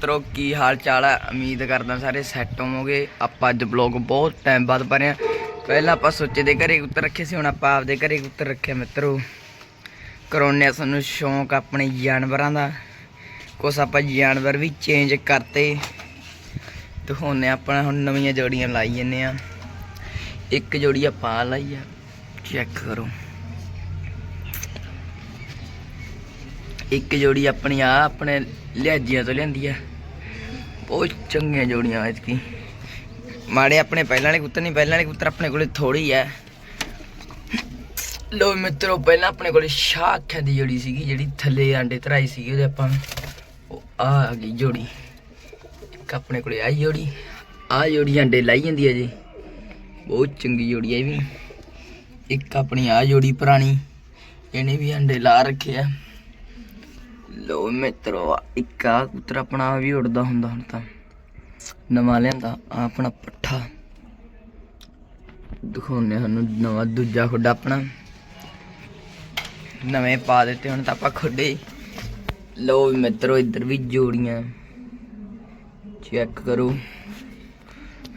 ਮਿੱਤਰੋ, ਕੀ ਹਾਲ ਚਾਲ ਹੈ ਉਮੀਦ ਕਰਦਾ ਸਾਰੇ ਸੈੱਟ ਹੋਵੋਗੇ। ਆਪਾਂ ਅੱਜ ਬਲੌਗ ਬਹੁਤ ਟਾਈਮ ਬਾਅਦ ਪਾ ਰਹੇ ਹਾਂ। ਪਹਿਲਾਂ ਆਪਾਂ ਸੋਚੇ ਦੇ ਘਰੇ ਉੱਤਰ ਰੱਖੇ ਸੀ, ਹੁਣ ਆਪਾਂ ਆਪਦੇ ਘਰੇ ਉੱਤਰ ਰੱਖਿਆ ਮਿੱਤਰੋ। ਕਰਾਉਂਦੇ ਹਾਂ ਸਾਨੂੰ ਸ਼ੌਂਕ ਆਪਣੇ ਜਾਨਵਰਾਂ ਦਾ। ਕੁਛ ਆਪਾਂ ਜਾਨਵਰ ਵੀ ਚੇਂਜ ਕਰਤੇ। ਦਿਖਾਉਂਦੇ ਹਾਂ ਆਪਾਂ ਹੁਣ ਨਵੀਆਂ ਜੋੜੀਆਂ ਲਾਈ ਜੰਨੇ ਆ ਇੱਕ ਜੋੜੀ ਆਪਾਂ ਆਹ ਲਾਈ ਆ। ਚੈੱਕ ਕਰੋ। ਇੱਕ ਜੋੜੀ ਆਪਣੀ ਆ ਆਪਣੇ ਲਿਆਜੀਆਂ ਤੋਂ ਲਿਆਂਦੀ ਆ। ਬਹੁਤ ਚੰਗੀਆਂ ਜੋੜੀਆਂ ਐਤਕੀ। ਮਾੜੇ ਆਪਣੇ ਪਹਿਲਾਂ ਵਾਲੇ ਕੁੱਤਰ ਨਹੀਂ, ਪਹਿਲਾਂ ਵਾਲੇ ਕੁੱਤਰ ਆਪਣੇ ਕੋਲੇ ਥੋੜੀ ਆ ਲੋ ਮਿੱਤਰੋ, ਪਹਿਲਾਂ ਆਪਣੇ ਕੋਲੇ ਸ਼ਾਹ ਅੱਖਾਂ ਦੀ ਜੋੜੀ ਸੀਗੀ, ਜਿਹੜੀ ਥੱਲੇ ਆਂਡੇ ਧਰਾਈ ਸੀਗੀ ਉਹਦੇ ਆਪਾਂ ਉਹ ਆ ਗਈ ਜੋੜੀ। ਇੱਕ ਆਪਣੇ ਕੋਲੇ ਆਈ ਜੋੜੀ। ਆ ਜੋੜੀ ਆਂਡੇ ਲਾਈ ਜਾਂਦੀ ਹੈ ਜੀ। ਬਹੁਤ ਚੰਗੀ ਜੋੜੀ ਹੈ ਇਹ ਵੀ। ਇੱਕ ਆਪਣੀ ਆ ਜੋੜੀ ਪੁਰਾਣੀ। ਇਹਨੇ ਵੀ ਆਂਡੇ ਲਾ ਰੱਖੇ ਆ। ਲੋ ਮਿੱਤਰੋ, ਇੱਕ ਆ ਕਬੂਤਰ ਆਪਣਾ ਵੀ ਉੜਦਾ ਹੁੰਦਾ ਹੁਣ ਤਾਂ। ਨਵਾਂ ਲਿਆਂਦਾ ਆਪਣਾ ਪੱਠਾ। ਦਿਖਾਉਣੇ ਸਾਨੂੰ ਨਵਾਂ ਦੂਜਾ ਖੁੱਡਾ ਆਪਣਾ। ਨਵੇਂ ਪਾ ਦਿੱਤੇ, ਹੁਣ ਤਾਂ ਆਪਾਂ ਖੁੱਡੇ। ਲੋ ਮਿੱਤਰੋ, ਇੱਧਰ ਵੀ ਜੋੜੀਆਂ। ਚੈੱਕ ਕਰੋ।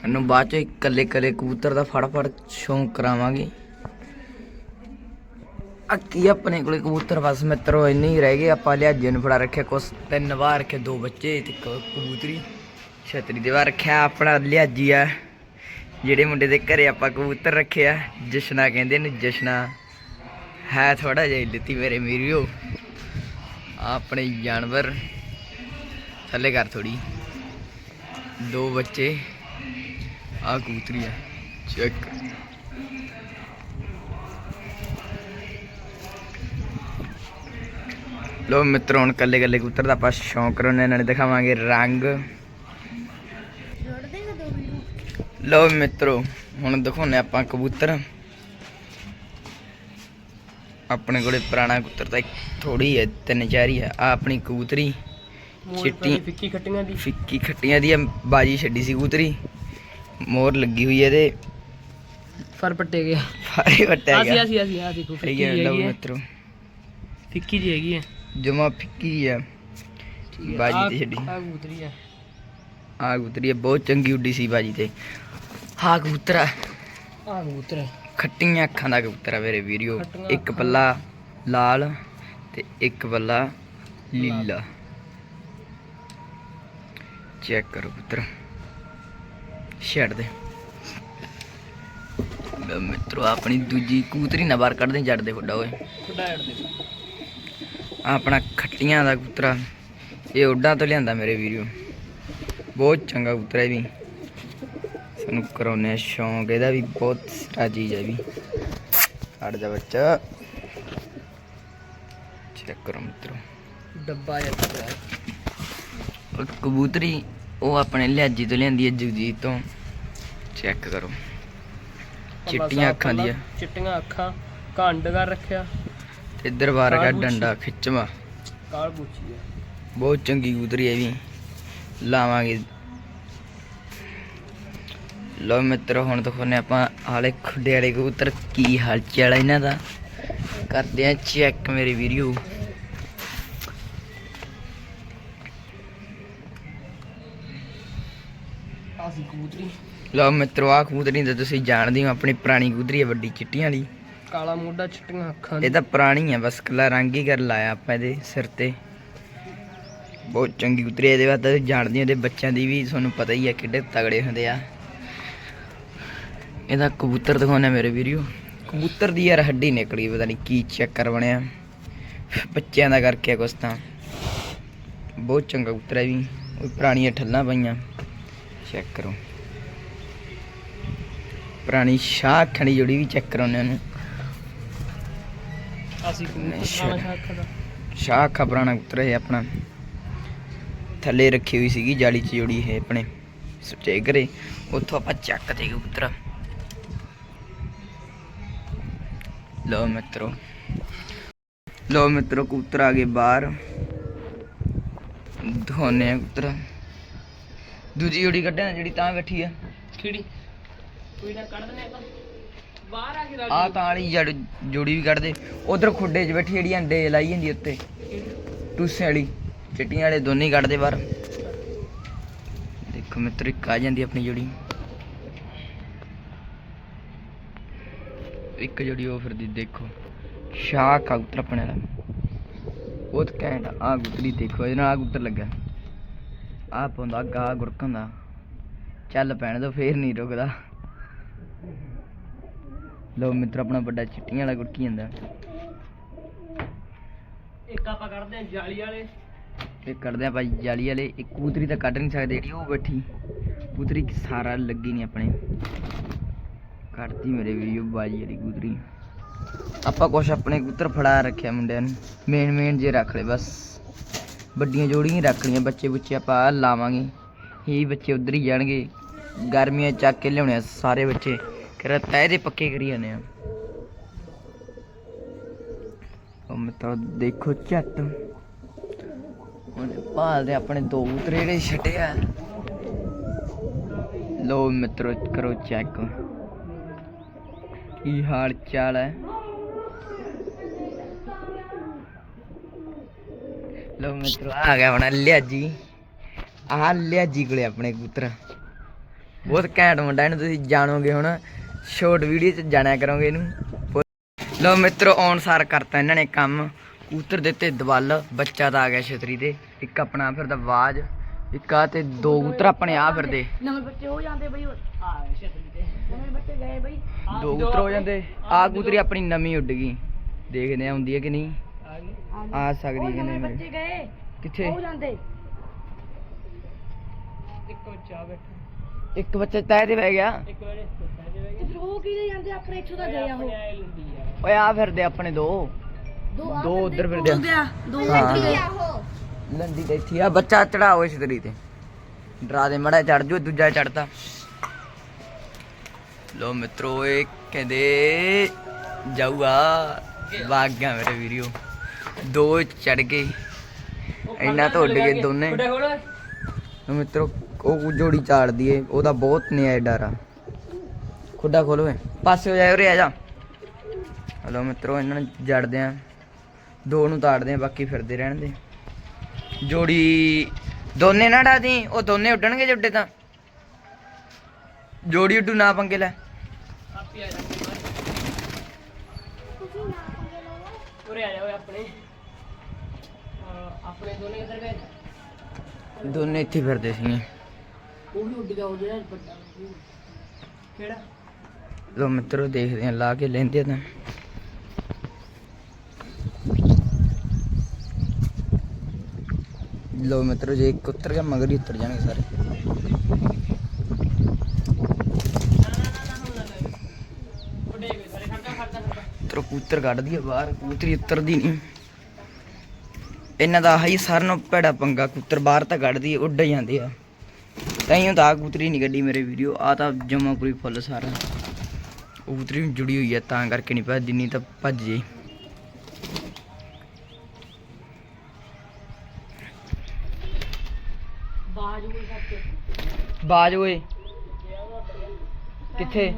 ਸਾਨੂੰ ਬਾਅਦ ਚ ਇਕੱਲੇ ਇਕੱਲੇ ਕਬੂਤਰ ਦਾ ਫੜ ਫੜ ਸ਼ੌਂਕ ਕਰਾਵਾਂਗੇ। ਅੱਕੀ ਆਪਣੇ ਕੋਲੇ ਕਬੂਤਰ ਬਸ ਮਿੱਤਰੋ, ਇੰਨੇ ਹੀ ਰਹਿ ਗਏ। ਆਪਾਂ ਲਿਆਜੇ ਨੂੰ ਫੜਾ ਰੱਖਿਆ ਕੁਛ, ਤਿੰਨ ਵਾਰ ਰੱਖੇ, ਦੋ ਬੱਚੇ ਤੇ ਕਬੂਤਰੀ। ਛਤਰੀ ਦੇ ਵਾਰ ਰੱਖਿਆ, ਆਪਣਾ ਲਿਆਜੀ ਆ। ਜਿਹੜੇ ਮੁੰਡੇ ਦੇ ਘਰੇ ਆਪਾਂ ਕਬੂਤਰ ਰੱਖਿਆ ਜਸ਼ਨਾ ਕਹਿੰਦੇ ਨੇ, ਜਸ਼ਨਾ, ਹੈ ਥੋੜਾ ਜਿਹਾ ਦਿੱਤੀ ਮੇਰੇ ਮੀਰੀਓ। ਆਪਣੇ ਜਾਨਵਰ, ਥੱਲੇ ਕਰ ਥੋੜੀ ਦੋ ਬੱਚੇ ਆ ਕਬੂਤਰੀ ਆ, ਚੈੱਕ। ਲੋ ਮਿੱਤਰੋ ਹੁਣ ਕੱਲੇ ਕੱਲੇ ਕਬੂਤਰ ਦਾ ਆਪਾਂ ਸ਼ੌਂਕ ਕਰਾਉਣੇ ਨਾਲੇ ਦਿਖਾਵਾਂਗੇ ਰੰਗ। ਲੋ ਮਿੱਤਰੋ ਹੁਣ ਦਿਖਾਉਣੇ ਆਪਾਂ ਕਬੂਤਰ। ਆਪਣੇ ਕੋਲੇ ਪੁਰਾਣਾ ਕਬੂਤਰ ਤਾਂ ਥੋੜੀ ਹੈ ਤਿੰਨ ਚਾਰ ਹੀ ਹੈ। ਆ ਆਪਣੀ ਕਬੂਤਰੀ ਚਿੱਟੀ ਫਿੱਕੀ ਖੱਟੀਆਂ ਦੀ। ਫਿੱਕੀ ਖੱਟੀਆਂ ਦੀ ਆ, ਬਾਜੀ ਛੱਡੀ ਸੀ ਕਬੂਤਰੀ। ਮੋਰ ਲੱਗੀ ਹੋਈ ਹੈ ਇਹਦੇ। ਫਰ ਪੱਟੇ ਗਿਆ ਫਾਰੇ ਆਸੀ ਗਿਆ। ਆਸੀ ਆਸੀ ਆ ਦੇਖੋ ਫਿੱਕੀ ਠੀਕ ਹੈ ਜਿਹੀ ਲਓ ਹੈਗੀ ਹੈ। ਮਿੱਤਰੋ। ਫਿੱਕੀ ਜੀ ਹੈਗੀ ਹੈ। ਜਮਾ ਫਿੱਕੀ ਹੈ। ਬਾਜੀ ਤੇ ਛੱਡੀ। ਆ ਕਬੂਤਰੀ ਹੈ। ਆ ਕਬੂਤਰੀ ਹੈ, ਬਹੁਤ ਚੰਗੀ ਉੱਡੀ ਸੀ ਬਾਜੀ ਤੇ। ਹਾਂ ਕਬੂਤਰ ਆ ਆ ਕਬੂਤਰ। ਖੱਟੀਆਂ ਅੱਖਾਂ ਦਾ ਕਬੂਤਰ ਆ ਮੇਰੇ ਵੀਡੀਓ ਇੱਕ ਪੱਲਾ ਲਾਲ ਤੇ ਇੱਕ ਪੱਲਾ ਲੀਲਾ ਚੈੱਕ ਕਰੋ ਪੁੱਤਰ ਛੱਡ ਦੇ। ਮਿੱਤਰੋ ਆਪਣੀ ਦੂਜੀ ਕਬੂਤਰੀ ਨਾ ਬਾਹਰ ਕੱਢਦੇ ਜੱਟ ਦੇ ਵੱਡਾ ਓਏ। ਖੁੱਡਾ ਐਡ ਦੇ। ਆਪਣਾ ਖੱਟੀਆਂ ਦਾ ਕਬੂਤਰਾ ਇਹ ਉੱਡਾਂ ਤੋਂ ਲਿਆਂਦਾ ਮੇਰੇ ਵੀਡੀਓ ਬਹੁਤ ਚੰਗਾ ਇਹ ਵੀ। ਸਾਨੂੰ ਕਰਾਉਨੇ ਸ਼ੌਂਕ ਇਹਦਾ ਵੀ ਬਹੁਤ ਸਟਾ ਚੀਜ਼ ਹੈ ਵੀ। ਹਟ ਜਾ ਬੱਚਾ। ਚੈੱਕ ਕਰੋ ਮਿੱਤਰੋ। ਡੱਬਾ ਜਿਹਾ। ਉਹ ਕਬੂਤਰੀ ਉਹ ਆਪਣੇ ਲਿਆਜੀ ਤੋਂ ਲਿਆਂਦੀ ਹੈ ਜਗਜੀਤ ਤੋਂ। ਚੈੱਕ ਕਰੋ। ਚਿੱਟੀਆਂ ਅੱਖਾਂ ਦੀ ਚਿੱਟੀਆਂ ਅੱਖਾਂ ਘੰਡ ਕਰ ਰੱਖਿਆ। ਇੱਧਰ ਵਾਰ ਗਿਆ। ਡੰਡਾ ਖਿੱਚਵਾ। ਕਾਲ ਪੁੱਛੀ ਹੈ ਬਹੁਤ ਚੰਗੀ ਕਬੂਤਰੀ ਹੈ ਵੀ। ਲਾਵਾਂਗੇ। ਲੋ ਮਿੱਤਰੋ ਹੁਣ ਦਿਖਾਉਂਦੇ ਆਪਾਂ ਹਾਲੇ ਖੁੱਡੇ ਵਾਲੇ ਕਬੂਤਰ ਕੀ ਹਾਲ ਚਾਲ ਹੈ ਇਹਨਾਂ ਦਾ। ਕਰਦੇ ਆ ਚੈੱਕ ਮੇਰੇ ਵੀਡੀਓ। ਆਸੀ ਕਬੂਤਰੀ। ਲੋ ਮਿੱਤਰੋ ਆ ਕਬੂਤਰੀ ਤਾਂ ਤੁਸੀਂ ਜਾਣਦੇ ਹੋ ਆਪਣੀ ਪੁਰਾਣੀ ਕਬੂਤਰੀ ਹੈ ਵੱਡੀ ਚਿੱਟੀਆਂ ਵਾਲੀ। ਕਾਲਾ ਮੋਢਾ ਚਿੱਟੀਆਂ ਅੱਖਾਂ ਇਹ ਤਾਂ ਪੁਰਾਣੀ ਹੈ ਬਸ ਕਲਾ ਰੰਗ ਹੀ ਕਰ ਲਾਇਆ ਆਪਾਂ ਇਹਦੇ ਸਿਰ ਤੇ। ਬਹੁਤ ਚੰਗੀ ਕਬੂਤਰੀ ਇਹਦੇ ਬਾਅਦ ਤੁਸੀਂ ਜਾਣਦੇ ਹੋ, ਇਹਦੇ ਬੱਚਿਆਂ ਦੀ ਵੀ ਤੁਹਾਨੂੰ ਪਤਾ ਹੀ ਹੈ ਕਿੱਡੇ ਤਗੜੇ ਹੁੰਦੇ ਆ। ਇਹਦਾ ਕਬੂਤਰ ਦਿਖਾਉਣਾ ਮੇਰੇ ਵੀਡੀਓ ਕਬੂਤਰ ਦੀ ਯਾਰ ਹੱਡੀ ਨਿਕਲੀ, ਪਤਾ ਨਹੀਂ ਕੀ ਚੱਕਰ ਬਣਿਆ। ਬੱਚਿਆਂ ਦਾ ਕਰਕੇ ਕੁਛ ਤਾਂ। ਬਹੁਤ ਚੰਗਾ ਕਬੂਤਰ ਹੈ ਵੀ, ਉਹ ਪੁਰਾਣੀਆਂ ਠੱਲਾਂ ਪਈਆਂ। ਚੈੱਕ ਕਰੋ। ਪੁਰਾਣੀ ਸ਼ਾਹ ਅੱਖਣ ਦੀ ਜੋੜੀ ਵੀ ਚੈੱਕ ਕਰਾਉਂਦੇ ਉਹਨੂੰ। ਆਸੀ ਕਬੂਤਰ ਅੱਖਾਂ ਦਾ। ਸ਼ਾਹ ਅੱਖਾਂ ਪੁਰਾਣਾ ਕਬੂਤਰ ਹੈ ਆਪਣਾ। ਥੱਲੇ ਰੱਖੀ ਹੋਈ ਸੀਗੀ ਜਾਲੀ ਚ ਜੋੜੀ ਹੈ ਆਪਣੇ ਸੁੱਚੇ ਘਰੇ। ਉੱਥੋਂ ਆਪਾਂ ਚੱਕ ਤੇ ਕਬੂਤਰ। ਲੋ ਮਿੱਤਰੋ। ਲੋ ਮਿੱਤਰੋ ਕਬੂਤਰ ਆ ਗਏ ਬਾਹਰ। ਧੋਨੇ ਆ ਕਬੂਤਰ। ਦੂਜੀ ਜੋੜੀ ਕੱਢਿਆ ਜਿਹੜੀ ਤਾਂ ਬੈਠੀ ਆ। ਕਿਹੜੀ? ਕੋਈ ਨਾ ਕੱਢ ਦਨੇ ਆਪਾਂ। ਬਾਹਰ ਆ ਕੇ ਆ ਤਾਂ ਵਾਲੀ ਜੜ ਜੋੜੀ ਵੀ ਕੱਢ ਦੇ। ਉਧਰ ਖੁੱਡੇ 'ਚ ਬੈਠੀ ਜਿਹੜੀ ਅੰਡੇ ਲਾਈ ਜਾਂਦੀ ਉੱਤੇ। ਟੂਸੇ ਵਾਲੀ। ਚਿੱਟੀਆਂ ਵਾਲੇ ਦੋਨੇ ਹੀ ਕੱਢ ਦੇ ਬਾਹਰ। ਦੇਖੋ ਮਿੱਤਰ ਇੱਕ ਆ ਜਾਂਦੀ ਆਪਣੀ ਜੋੜੀ। ਇੱਕ ਜੋੜੀ ਉਹ ਫਿਰਦੀ ਦੇਖੋ। ਸ਼ਾਹ ਕਬੂਤਰ ਆਪਣੇ ਨਾਲ ਬਹੁਤ ਘੈਂਟ ਆ ਗੁੱਤਰੀ ਦੇਖੋ। ਇਹਦੇ ਨਾਲ ਆ ਗੁੱਤਰ ਲੱਗਾ। ਆ ਪਾਉਂਦਾ ਗਾ ਗੁਰਕੰਦਾ ਚੱਲ ਪੈਣ ਦੋ ਫੇਰ ਨਹੀਂ ਰੁਕਦਾ। ਲੋ ਮਿੱਤਰ ਆਪਣਾ ਵੱਡਾ ਚਿੱਟੀਆਂ ਵਾਲਾ ਗੁਰਕੀ ਜਾਂਦਾ। ਇੱਕ ਆਪਾਂ ਕੱਢਦੇ ਆ ਜਾਲੀ ਵਾਲੇ। ਇਹ ਕੱਢਦੇ ਆ ਭਾਈ ਜਾਲੀ ਵਾਲੇ। ਇੱਕ ਕਬੂਤਰੀ ਤਾਂ ਕੱਢ ਨਹੀਂ ਸਕਦੇ ਜਿਹੜੀ ਉਹ ਬੈਠੀ। ਕਬੂਤਰੀ ਸਾਰਾ ਲੱਗੀ ਨਹੀਂ ਆਪਣੇ। ਕੱਢਤੀ ਮੇਰੇ ਵੀਡੀਓ ਬਾਜੀ ਵਾਲੀ ਕਬੂਤਰੀ ਆਪਾਂ ਕੁਛ ਆਪਣੇ ਕਬੂਤਰ ਫੜਾ ਰੱਖਿਆ ਮੁੰਡਿਆਂ ਨੂੰ। ਮੇਨ ਮੇਨ ਜੇ ਰੱਖ ਲਏ ਬਸ। ਵੱਡੀਆਂ ਜੋੜੀਆਂ ਰੱਖ ਲਈਆਂ ਬੱਚੇ ਬੁੱਚੇ ਆਪਾਂ ਲਾਵਾਂਗੇ। ਇਹ ਬੱਚੇ ਉਧਰ ਹੀ ਜਾਣਗੇ। ਗਰਮੀਆਂ ਚੱਕ ਕੇ ਲਿਆਉਣੇ ਸਾਰੇ ਬੱਚੇ। ਕਿਹੜਾ ਤੈ ਪੱਕੇ ਕਰੀ ਜਾਂਦੇ ਆ। ਉਹ ਮਿੱਤਰੋ ਦੇਖੋ ਝੱਟ। ਉਹਨੇ ਭਾਲਦੇ ਆਪਣੇ ਦੋ ਕਬੂਤਰ ਜਿਹੜੇ ਛੱਡੇ ਆ ਲੋ ਮਿੱਤਰੋ, ਕਰੋ ਚੈੱਕ ਕੀ ਹਾਲ ਚਾਲ ਹੈ? ਲੋ ਮਿੱਤਰੋ, ਆ ਗਿਆ ਆਪਣਾ ਲਿਆਜੀ। ਆਹ ਲਿਆਜੀ ਕੋਲੇ ਆਪਣੇ ਕਬੂਤਰ ਬਹੁਤ ਘੈਂਟ ਮੁੰਡਾ, ਇਹਨੂੰ ਤੁਸੀਂ ਜਾਣੋਗੇ ਹੁਣ। ਸ਼ਾਰਟ ਵੀਡੀਓ ਚ ਜਾਣਿਆ ਕਰੋਗੇ ਇਹਨੂੰ। ਲੋ ਮਿੱਤਰੋ ਔਨ ਸਾਰ ਕਰਤਾ ਇਹਨਾਂ ਨੇ ਕੰਮ। ਕਬੂਤਰ ਦਿੱਤੇ ਦਵਲ ਬੱਚਾ ਤਾਂ ਆ ਗਿਆ ਛਤਰੀ ਤੇ। ਇੱਕ ਆਪਣਾ ਫਿਰਦਾ ਆਵਾਜ਼ ਇੱਕ ਆ ਤੇ ਦੋ ਕਬੂਤਰ ਆਪਣੇ ਆ ਫਿਰਦੇ। ਨਵੇਂ ਬੱਚੇ ਹੋ ਜਾਂਦੇ ਬਈ। ਆ ਛਤਰੀ ਤੇ। ਨਵੇਂ ਬੱਚੇ ਗਏ ਬਈ। ਆਹ ਦੋ ਜੋ ਕਬੂਤਰ ਹੋ ਆਪਣੇ- ਜਾਂਦੇ। ਆਹ ਆ ਕਬੂਤਰੀ ਆਪਣੀ ਨਵੀਂ ਉੱਡ ਗਈ। ਦੇਖਦੇ ਆ ਹੁੰਦੀ ਹੈ ਕਿ ਨਹੀਂ। ਆ ਸਕਦੀ ਕਿ ਨਵੇਂ ਨਹੀਂ ਬੱਚੇ ਗਏ। ਕਿੱਥੇ? ਹੋ ਜਾਂਦੇ। ਇੱਕੋ ਚਾਹ ਬੈਠਾ। ਇੱਕ ਬੱਚਾ ਤੈ ਤੇ ਬਹਿ ਗਿਆ। ਇੱਕ ਵਾਰੇ। ਤੇ ਫਿਰ ਉਹ ਕਿਹਦੇ ਜਾਂਦੇ? ਆਪਣੇ ਇੱਥੋਂ ਤਾਂ ਗਏ ਆ ਉਹ। ਓਏ ਫਿਰਦੇ ਆਪਣੇ ਦੋ। ਦੋ ਉੱਧਰ ਫਿਰਦੇ ਆ। ਦੋ ਗਿਆ। ਦੋ ਹਾਂ। ਲੰਡੀ ਤੇ ਇੱਥੇ ਆ। ਬੱਚਾ ਚੜਾਓ ਛਤਰੀ ਤੇ। ਡਰਾ ਦੇ ਮੜਾ ਚੜ ਜੋ ਦੂਜਾ ਚੜਦਾ ਲੋ ਮਿੱਤਰੋ ਇਹ ਕਹਿੰਦੇ ਜਾਊਗਾ ਵਗ ਗਿਆ ਮੇਰੇ ਵੀਡੀਓ ਦੋ ਚੜ ਗਏ। ਇੰਨਾ ਤੋਂ ਉੱਡ ਗਏ ਦੋਨੇ। ਲਓ ਮਿੱਤਰੋ ਉਹ ਜੋੜੀ ਚਾੜਦੀ ਏ। ਉਹਦਾ ਬਹੁਤ ਨਿਆਏ ਡਰ ਆ। ਖੁੱਡਾ ਖੋਲੋ ਪਾਸੇ ਹੋ ਜਾ ਉਰੇ ਆ ਜਾ। ਹਲੋ ਮਿੱਤਰੋ ਇਹਨਾਂ ਨੂੰ ਜੜਦੇ ਆ। ਦੋ ਨੂੰ ਤਾੜਦੇ ਆ ਬਾਕੀ ਫਿਰਦੇ ਰਹਿਣ ਦੇ। ਜੋੜੀ ਦੋਨੇ ਨਾ ਡਾਦੀ ਉਹ ਦੋਨੇ ਉੱਡਣਗੇ ਜੁੱਡੇ ਤਾਂ। ਜੋੜੀ ਉੱਡੂ ਨਾ ਪੰਗੇ ਲੈ। ਆਪੀ ਆ ਜਾਂਦੇ ਉਰੇ ਆ ਜਾ ਓਏ ਆਪਣੇ। ਅਹ ਆਪਣੇ ਦੋਨੇ ਕਿੱਧਰ ਗਏ? ਦੋਨੇ ਇੱਥੇ ਫਿਰਦੇ ਸੀਗੇ। ਉਹ ਵੀ ਉੱਡ ਗਿਆ ਉਹ ਜਿਹੜਾ ਵੱਡਾ। ਕਿਹੜਾ? ਲੋ ਮਿੱਤਰੋ ਦੇਖਦੇ ਆ ਲਾ ਕੇ ਲੈਂਦੇ ਆ ਤਾਂ। ਲੋ ਮਿੱਤਰੋ ਜੇ ਇੱਕ ਉੱਤਰ ਗਿਆ ਮਗਰ ਹੀ ਉੱਤਰ ਜਾਣਗੇ ਸਾਰੇ। ਉੱਡੇ ਗਏ ਕੱਢਦੀ ਆ ਬਾਹਰ ਕਬੂਤਰੀ ਉੱਤਰਦੀ ਨਹੀਂ। ਇਹਨਾਂ ਦਾ ਆਹੀ ਸਾਰਿਆਂ ਨੂੰ ਭੈੜਾ ਪੰਗਾ ਕਬੂਤਰ ਬਾਹਰ ਤਾਂ ਕੱਢਦੀ ਆ, ਉੱਡ ਜਾਂਦੇ ਆ। ਤਾਈਓ ਤਾਂ ਆਹ ਕਬੂਤਰੀ ਨਹੀਂ ਕੱਢੀ ਮੇਰੇ ਵੀਡੀਓ ਆ ਤਾਂ ਜਮਾ ਪੂਰੀ ਫੁੱਲ ਸਾਰਾ। ਨੂੰ ਜੁੜੀ ਹੋਈ ਆ ਤਾਂ ਕਰਕੇ ਨਹੀਂ ਭੱਜਦੀ ਨਹੀਂ ਤਾਂ ਭੱਜ ਜੇ। ਬਾਜ ਓਏ ਕਿੱਥੇ ਚ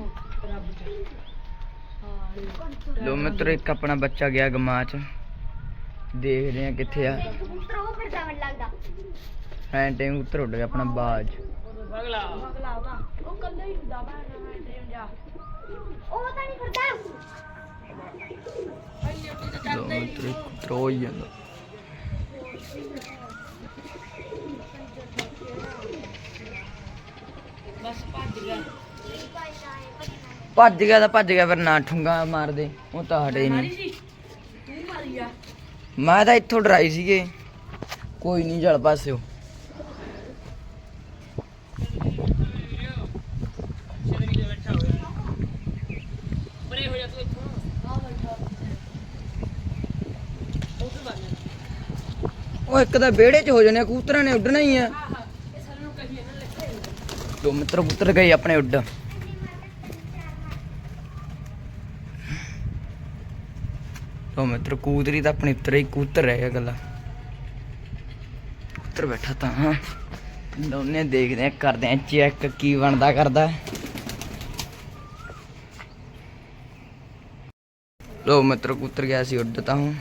ਹਾਂ ਲੋ ਮਿੱਤਰੋ ਇੱਕ ਆਪਣਾ ਬੱਚਾ ਗਿਆ ਗਮਾਚ। ਦੇਖਦੇ ਆ ਕਿੱਥੇ ਆ। ਕਬੂਤਰ ਉਹ ਲੱਗਦਾ। ਟਾਈਮ ਉੱਤਰ ਉੱਡ ਗਿਆ ਆਪਣਾ ਬਾਜ। ਅਗਲਾ ਅਗਲਾ ਉਹਦਾ ਉਹ ਕੱਲੇ ਹੀ ਹੁੰਦਾ ਬਾਹਰ ਟ੍ਰੇਨ ਜਾ ਉਹ ਤਾਂ ਨਹੀਂ ਹੋ ਜਾਂਦਾ। ਬਸ ਭੱਜ ਗਿਆ। ਭੱਜ ਗਿਆ ਤਾਂ ਭੱਜ ਗਿਆ ਫਿਰ ਨਾ ਠੁੰਗਾ ਮਾਰਦੇ। ਉਹ ਤਾਂ ਹਟੇ ਮਾਰੀ ਨਹੀਂ। ਸੀ? ਤੂੰ ਮਾਰੀ ਆ? ਮੈਂ ਤਾਂ ਇੱਥੋਂ ਡਰਾਈ ਸੀਗੇ। ਕੋਈ ਨਹੀਂ ਜਲ ਪਾਸਿਓ ਛਤਰੀ ਤੇ ਬੈਠਾ ਹੋਇਆ ਪਰੇ ਹੋ ਜਾ ਤੂੰ ਇੱਥੋਂ ਆ ਬੈਠਾ ਉਹ ਤੋਂ ਬਾਅਦ ਉਹ ਇੱਕ ਤਾਂ ਵਿਹੜੇ 'ਚ ਹੋ ਜਾਣੇ ਆ, ਕਬੂਤਰਾਂ ਨੇ ਉੱਡਣਾ ਹੀ ਆ। ਦੋ ਮਿੱਤਰ ਪੁੱਤਰ ਗਏ ਆਪਣੇ ਉੱਡ। ਦੋ ਮਿੱਤਰ ਕੂਦਰੀ ਤਾਂ ਆਪਣੇ ਉੱਤਰ ਹੀ ਕੂਤਰ ਰਹਿ ਗਿਆ ਗੱਲਾਂ। ਉੱਤਰ ਬੈਠਾ ਤਾਂ ਹਾਂ। ਦੋਨੇ ਦੇਖਦੇ ਆ ਕਰਦੇ ਆ ਚੈੱਕ ਕੀ ਬਣਦਾ ਕਰਦਾ। ਲੋ ਮਿੱਤਰ ਕੂਤਰ ਗਿਆ ਸੀ ਉੱਡ ਤਾਂ ਹੂੰ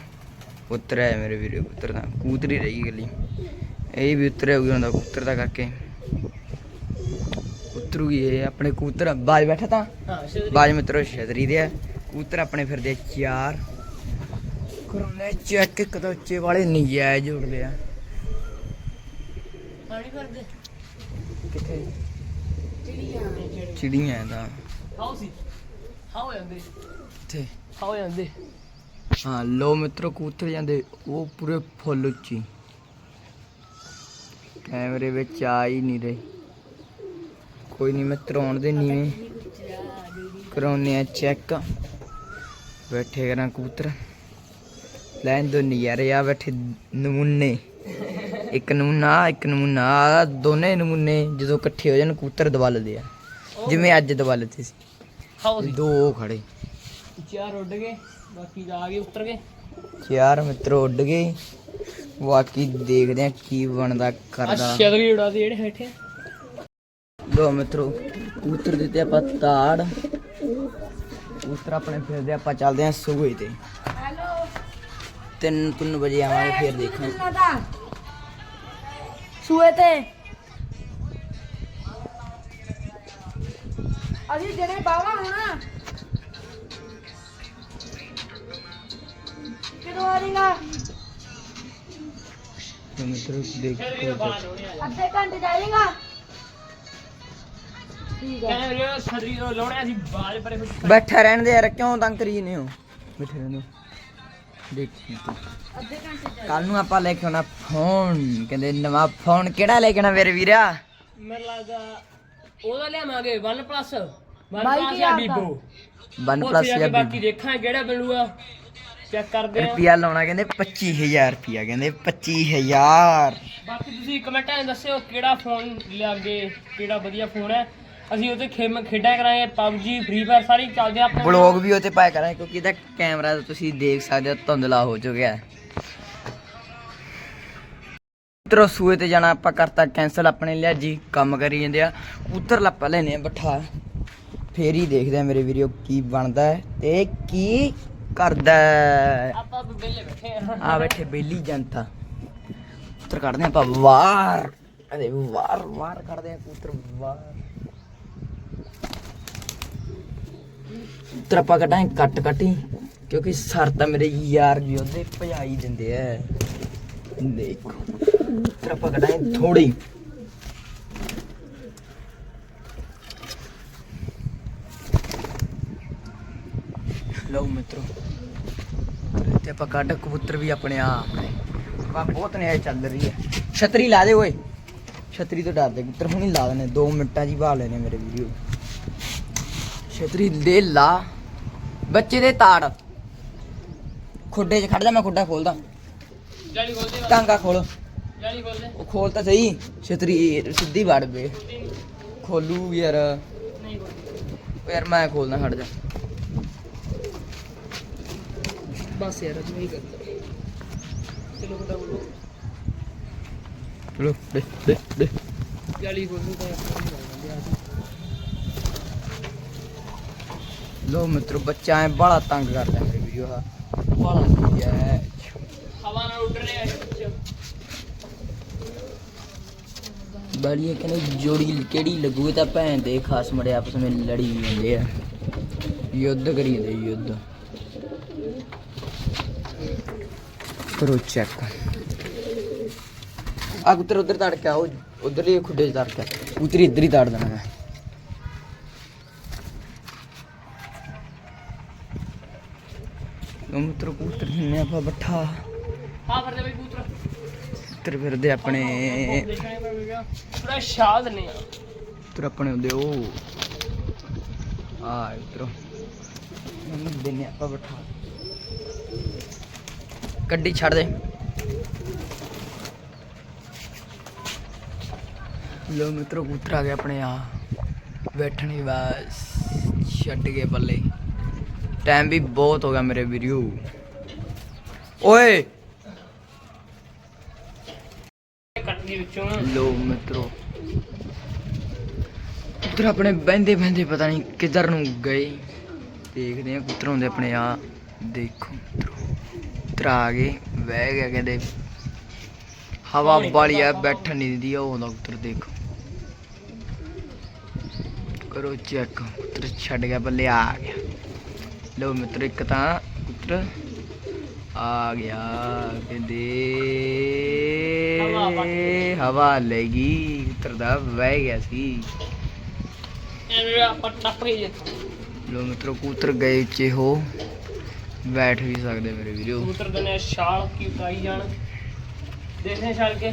ਉਤਰਿਆ ਮੇਰੇ ਵੀਰੇ ਕੂਤਰ ਤਾਂ ਕੂਤਰੀ ਰਹੀ ਗੱਲੀ ਇਹ ਵੀ ਉਤਰਿਆ ਹੋਊਗਾ ਹੁੰਦਾ ਕੂਤਰ ਦਾ ਕਰਕੇ ਮਿੱਤਰੂ ਇਹ ਆਪਣੇ ਕਬੂਤਰ ਬਾਜ ਬੈਠਾ ਤਾਂ ਹਾਂ ਬਾਜ ਮਿੱਤਰੋ ਛਤਰੀ ਦੇ ਆ ਕਬੂਤਰ ਆਪਣੇ ਫਿਰਦੇ ਚਾਰ ਕਰੋਨੇ ਚੈੱਕ ਇੱਕ ਤਾਂ ਉੱਚੇ ਵਾਲੇ ਨਜਾਇਜ਼ ਉੜਦੇ ਆ ਪਾਣੀ ਕਰਦੇ ਕਿੱਥੇ ਚਿੜੀਆਂ ਚਿੜੀਆਂ ਦਾ ਹਾਉ ਸੀ ਹਾਉ ਜਾਂਦੇ ਇੱਥੇ ਹਾਉ ਜਾਂਦੇ ਹਾਂ ਲੋ ਮਿੱਤਰੋ ਕਬੂਤਰ ਜਾਂਦੇ ਉਹ ਪੂਰੇ ਫੁੱਲ ਉੱਚੀ। ਕੈਮਰੇ ਵਿੱਚ ਆ ਹੀ ਨਹੀਂ ਰਹੇ। ਕੋਈ ਨਹੀਂ ਮਿੱਤਰ ਆਉਣ ਦੇ ਨੀਵੇਂ ਕਰਾਉਨੇ ਆ ਚੈੱਕ ਬੈਠੇ ਕਰਾਂ ਕਬੂਤਰ। ਲੈਣ ਦੋ ਨਜ਼ਾਰੇ ਆ ਬੈਠੇ ਨਮੂਨੇ। ਇੱਕ ਨਮੂਨਾ ਇੱਕ ਨਮੂਨਾ ਦੋਨੇ ਨਮੂਨੇ ਜਦੋਂ ਇਕੱਠੇ ਹੋ ਜਾਣ ਕਬੂਤਰ ਦਬਲਦੇ ਆ। ਜਿਵੇਂ ਅੱਜ ਹਾਉ ਸੀ। ਦੋ ਖੜੇ। ਚਾਰ ਉੱਡ ਗਏ। ਬਾਕੀ ਆ ਗਏ ਉੱਤਰ ਗਏ। ਚਾਰ ਮਿੱਤਰ ਉੱਡ ਗਏ। ਬਾਕੀ ਦੇਖਦੇ ਆ ਕੀ ਬਣਦਾ ਕਰਦਾ। ਸ਼ਗਰੀ ਉਡਾ ਦੇ ਜਿਹੜੇ ਬੈਠੇ ਲੋ ਮਿੱਤਰੋ ਕਬੂਤਰ ਦਿੱਤੇ ਆਪਾਂ ਤਾੜ। ਕਬੂਤਰ ਆਪਣੇ ਫਿਰਦੇ ਆਪਾਂ ਚੱਲਦੇ ਆ ਸੂਏ ਤੇ। ਹੈਲੋ ਤਿੰਨ ਤਿੰਨ ਵਜੇ ਆਵਾਂਗੇ ਫੇਰ ਦੇਖਾਂਗੇ। ਦਾ? ਸੂਏ ਤੇ। ਅਸੀਂ ਜਿਹੜੇ ਬਾਵਾ ਹੋਣਾ। ਕਿਦੋਂ ਆ ਜਾਏਗਾ ਲੋ ਮਿੱਤਰੋ ਦੇਖੋ ਅੱਧੇ ਘੰਟੇ ਜਾਏਗਾ ਠੀਕ ਕਹਿੰਦੇ ਵੀਰੇ ਛਤਰੀ ਤੋਂ ਲਾਉਣੇ ਸੀ ਬਾਜ ਪਰੇ ਫਿਰ ਬੈਠਾ ਰਹਿਣ ਦੇ ਯਾਰ ਕਿਉਂ ਤੰਗ ਕਰੀ ਨੇ ਹੋ? ਬੈਠੇ ਰਹਿੰਦੇ ਦੇਖੀ ਅੱਧੇ ਘੰਟੇ ਕੱਲ ਨੂੰ ਆਪਾਂ ਲੈ ਕੇ ਆਉਣਾ ਫੋਨ ਕਹਿੰਦੇ ਨਵਾਂ ਫੋਨ ਕਿਹੜਾ ਲੈ ਕੇ ਆਉਣਾ ਮੇਰੇ ਵੀਰਾ? ਮੈਨੂੰ ਲੱਗਦਾ ਉਹਦਾ ਲਿਆਵਾਂਗੇ 1 ਪਲੱਸ 1 ਬਾਈ ਪਲੱਸ ਕੀ ਜਾਂ? ਬੀਬੋ ਪਲੱਸ ਜਾ ਜਾਂ ਬਾਕੀ ਦੇਖਾਂਗੇ ਕਿਹੜਾ ਮਿਲੂਗਾ। ਚੈੱਕ ਕਰਦੇ ਆ। ਰੁਪਿਆ ਲਾਉਣਾ ਕਹਿੰਦੇ 25000 ਰੁਪਿਆ ਕਹਿੰਦੇ 25000 ਬਾਕੀ ਤੁਸੀਂ ਕਮੈਂਟਾਂ 'ਚ ਦੱਸਿਓ ਕਿਹੜਾ ਫੋਨ ਲਿਆਗੇ ਕਿਹੜਾ ਵਧੀਆ ਫੋਨ ਹੈ। ਅਸੀਂ ਉਹਤੇ ਖੇਮ ਖੇਡਾਂ ਕਰਾਂਗੇ PUBG ਫ੍ਰੀ ਫਾਇਰ ਸਾਰੀ ਚੱਲਦੇ ਆ। ਆਪਣੇ ਬਲੌਗ ਵੀ ਉੱਤੇ ਪਾਇਆ ਕਰਾਂਗੇ ਕਿਉਂਕਿ ਇਹਦਾ ਕੈਮਰਾ ਤੁਸੀਂ ਦੇਖ ਸਕਦੇ ਹੋ ਧੁੰਦਲਾ ਹੋ ਚੁੱਕਿਆ ਹੈ। ਉਤਰੋ ਸੂਏ ਤੇ ਜਾਣਾ ਆਪਾਂ ਕਰਤਾ ਕੈਨਸਲ ਆਪਣੇ ਲਿਆ ਜੀ ਕੰਮ ਕਰੀ ਜਾਂਦੇ ਆ। ਉਤਰ ਲੱਪਾ ਲੈਨੇ ਆ ਬੱਠਾ। ਫੇਰ ਹੀ ਦੇਖਦੇ ਆ ਮੇਰੇ ਵੀਡੀਓ ਕੀ ਬਣਦਾ ਹੈ ਤੇ ਕੀ ਕਰਦਾ ਆਪਾਂ ਵੀ ਬੈਠੇ ਆ। ਆ ਬੈਠੇ ਬੇਲੀ ਜਨਤਾ। ਉਤਰ ਕੱਢਦੇ ਆਪਾਂ ਵਾਰ। ਅਰੇ ਵਾਰ ਵਾਰ ਕੱਢਦੇ ਆ ਕੂਤਰ ਵਾਰ। ਉਤਰ ਆਪਾਂ ਕੱਟ ਕੱਟੀ ਕਿਉਂਕਿ ਸਰ ਤਾਂ ਮੇਰੇ ਯਾਰ ਜੀ ਉਹਦੇ ਭਜਾਈ ਦਿੰਦੇ ਆ। ਦੇਖੋ ਉਤਰ ਆਪਾਂ ਕੱਢਾਂਗੇ ਥੋੜੀ ਲਓ ਮਿੱਤਰੋ ਤੇ ਆਪਾਂ ਕੱਢ ਕਬੂਤਰ ਵੀ ਆਪਣੇ ਆ ਆਪਣੇ ਵਾ ਬਹੁਤ ਨੇ ਚੱਲ ਰਹੀ ਹੈ। ਛਤਰੀ ਲਾ ਦੇ ਓਏ। ਛਤਰੀ ਤੋਂ ਡਰਦੇ ਕਬੂਤਰ ਹੁਣੀ ਲਾ ਦੇਣੇ 2 ਮਿੰਟਾਂ 'ਚ ਹੀ ਭਾ ਲੈਣੇ ਮੇਰੇ ਵੀਡੀਓ ਛਤਰੀ ਦੇ ਲਾ। ਬੱਚੇ ਦੇ ਤਾੜ। ਖੁੱਡੇ 'ਚ ਖੜ ਜਾ ਮੈਂ ਖੁੱਡਾ ਖੋਲਦਾ। ਜਾਲੀ ਖੋਲਦੇ ਆ ਟਾਂਗਾ ਖੋਲ। ਜਾਲੀ ਖੋਲਦੇ ਉਹ ਖੋਲ ਤਾਂ ਸਹੀ। ਛਤਰੀ ਸਿੱਧੀ ਵੜ ਬੇ ਖੋਲੂ ਯਾਰ। ਨਹੀਂ ਉਹ ਯਾਰ ਮੈਂ ਖੋਲਦਾ ਖੜ ਜਾ। ਬਸ ਯਾਰ ਤੂੰ ਹੀ ਕਰਦਾ। ਚਲੋ ਬਤਾ ਬੋਲੋ। ਚਲੋ ਦੇ ਦੇ ਦੇ। ਜਾਲੀ ਖੋਲੂ ਤਾਂ ਲੋ ਮਿੱਤਰੋ ਬੱਚਾ ਐ ਬੜਾ ਤੰਗ ਕਰਦਾ ਮੇਰੇ ਵੀਡੀਓ ਆ ਬੜਾ ਯੈ ਹਵਾ ਨਾਲ ਉੱਡ ਰਹੇ ਇਹ ਬੱਚੇ। ਬੜੀ ਕਹਿੰਦੇ ਜੋੜੀ ਕਿਹੜੀ ਲੱਗੂ ਇਹ ਤਾਂ ਭੈਣ ਦੇ ਖਾਸ ਮੜੇ ਆਪਸ ਵਿੱਚ ਲੜੀ ਜਾਂਦੇ ਆ। ਯੁੱਧ ਕਰੀ ਜਾਂਦੇ ਯੁੱਧ। ਕਰੋ ਚੈੱਕ ਆ ਕੁੱਤਰ ਉਧਰ ਤੜ ਕੇ ਆਓ ਉਧਰਲੀ ਖੁੱਡੇ 'ਚ ਤੜ ਕੇ ਉਤਰੀ ਇੱਧਰ ਹੀ ਤੜ ਦੇਣਾ ਮੈਂ। ਲੋ ਕਬੂਤਰ ਨੇ ਆਪਾਂ ਬੱਠਾ। ਹਾਂ ਫਿਰਦੇ ਬਈ ਕੂਤਰਾ ਕਬੂਤਰ ਫਿਰਦੇ ਆਪਣੇ। ਦੇਖਾਂਗੇ ਸ਼ਾਦ ਨੇ ਆ ਆਪਣੇ ਹੁੰਦੇ ਉਹ। ਆ ਉਤਰੋ ਮੈਨੂੰ ਆਪਾਂ ਬਿਠਾ। ਗੱਡੀ ਛੱਡ ਦੇ। ਲੋ ਮਿੱਤਰੋ, ਕਬੂਤਰ ਆ ਗਏ ਆਪਣੇ ਆ। ਬੈਠਣੀ ਬਸ ਛੱਡ ਗਏ ਬੱਲੇ ਟਾਈਮ ਵੀ ਬਹੁਤ ਹੋ ਗਿਆ ਮੇਰੇ ਵੀਡੀਓ ਓਏ! ਕੱਟਦੀ ਵਿੱਚੋਂ ਲੋ ਮਿੱਤਰੋ। ਪੁੱਤਰ ਆਪਣੇ ਬਹਿੰਦੇ ਬਹਿੰਦੇ ਪਤਾ ਨਹੀਂ ਕਿੱਧਰ ਨੂੰ ਗਏ। ਦੇਖਦੇ ਆ ਪੁੱਤਰ ਹੁੰਦੇ ਆਪਣੇ ਆ। ਦੇਖੋ। ਆ ਗਏ ਬਹਿ ਗਿਆ ਕਹਿੰਦੇ ਹਵਾ ਵਾਲੀ ਆ ਬੈਠਣ ਨਹੀਂ ਦਿੰਦੀ ਉਹ ਪੁੱਤਰ ਦੇਖੋ। ਕਰੋ ਚੈੱਕ ਪੁੱਤਰ ਛੱਡ ਗਿਆ ਬੱਲੇ ਆ ਗਿਆ। ਲੋ ਮਿੱਤਰ ਇੱਕ ਤਾਂ ਪੁੱਤਰ ਆ ਗਿਆ ਕਹਿੰਦੇ ਹਵਾ ਵੱਟ ਹਵਾ ਲੈ ਗਈ ਪੁੱਤਰ ਦਾ ਵਹਿ ਗਿਆ ਸੀ। ਐਵੇਂ ਆਪਾਂ ਟੱਪ ਗਏ ਜੇ। ਲੋ ਮਿੱਤਰੋ ਕਬੂਤਰ ਗਏ ਉੱਚੇ ਹੋ। ਬੈਠ ਵੀ ਸਕਦੇ ਮੇਰੇ ਵੀਰੋ। ਕਬੂਤਰ ਦੇ ਨੇ ਛਾਲ ਕੀ ਉਤਾਈ ਜਾਣ। ਦੇਖਦੇ ਹਾਂ ਛਾਲ ਕੇ।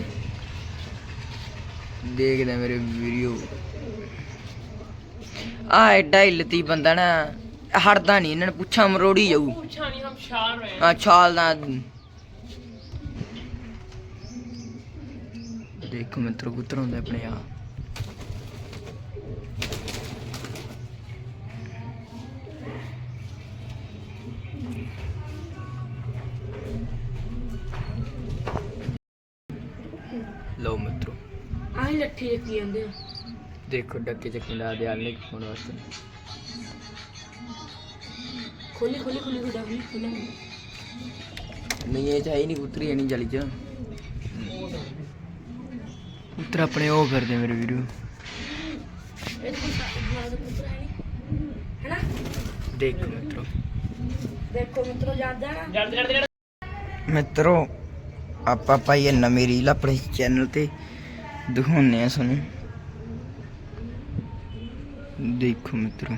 ਦੇਖਦੇ ਮੇਰੇ ਵੀਡੀਓ ਆ ਐਡਾ ਹਿੱਲਤੀ ਬੰਦਾ ਨਾ ਹਟਦਾ ਨਹੀਂ ਇਹਨਾਂ ਨੇ ਪੁੱਛਾਂ ਮਰੋੜੀ ਜਾਊ। ਪੁੱਛਾ ਨਹੀਂ ਹਮ ਛਾਲ ਰਹੇ ਆ ਛਾਲ ਦਾ ਦੇਖੋ ਮਿੱਤਰੋ ਕਬੂਤਰ ਹੁੰਦੇ ਆਪਣੇ ਆ ਚੱਕੀ ਜਾਂਦੇ ਆ। ਦੇਖੋ ਡੱਕੇ ਚੱਕਣ ਦਾ ਦਿਆਲ ਨੇ ਖਾਣ ਵਾਸਤੇ। ਖੋਲੀ ਖੋਲੀ ਖੋਲੀ ਨਹੀਂ ਇਹ ਚਾਹੀ ਨਹੀਂ ਕੁੱਤਰੀ ਐ ਨਹੀਂ ਜਲੀ ਚ। ਉੱਤਰ ਆਪਣੇ ਉਹ ਫਿਰਦੇ ਮੇਰੇ ਵੀਡੀਓ ਦੇਖੋ ਮਿੱਤਰੋ। ਦੇਖੋ ਮਿੱਤਰੋ ਜਾਂਦਾ ਨਾ ਜਲਦੀ ਜਲਦੀ ਮਿੱਤਰੋ ਆਪਾਂ ਪਾਈਏ ਨਵੀਂ ਰੀਲ ਆਪਣੇ ਚੈਨਲ ਤੇ ਦਿਖਾਉਂਦੇ ਆ ਸਾਨੂੰ ਦੇਖੋ ਮਿੱਤਰੋ।